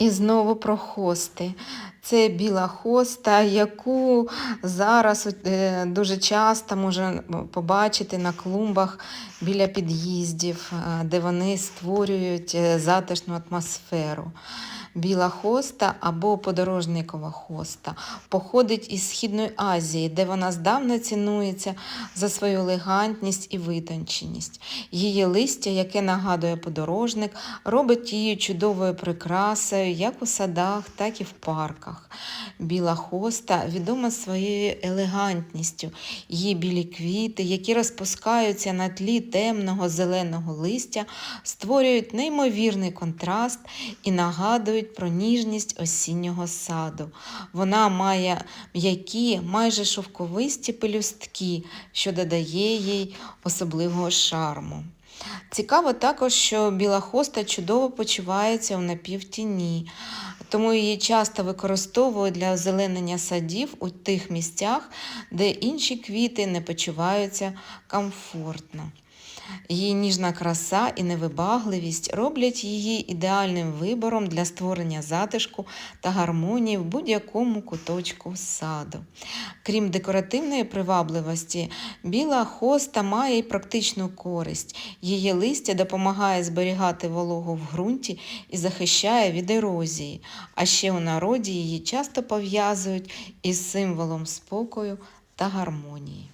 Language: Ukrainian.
І знову про хости. Це біла хоста, яку зараз е, дуже часто можна побачити на клумбах біля під'їздів, е, де вони створюють е, затишну атмосферу. Біла хоста або подорожникова хоста походить із Східної Азії, де вона здавна цінується за свою елегантність і витонченість. Її листя, яке нагадує подорожник, робить її чудовою прикрасою як у садах, так і в парках. Біла хоста відома своєю елегантністю. Її білі квіти, які розпускаються на тлі темного зеленого листя, створюють неймовірний контраст і нагадують про ніжність осіннього саду. Вона має м'які, майже шовковисті пелюстки, що додає їй особливого шарму. Цікаво також, що біла хоста чудово почувається у напівтіні, тому її часто використовують для озеленення садів у тих місцях, де інші квіти не почуваються комфортно. Її ніжна краса і невибагливість роблять її ідеальним вибором для створення затишку та гармонії в будь-якому куточку саду. Крім декоративної привабливості, біла хоста має й практичну користь. Її листя допомагає зберігати вологу в ґрунті і захищає від ерозії. А ще у народі її часто пов'язують із символом спокою та гармонії.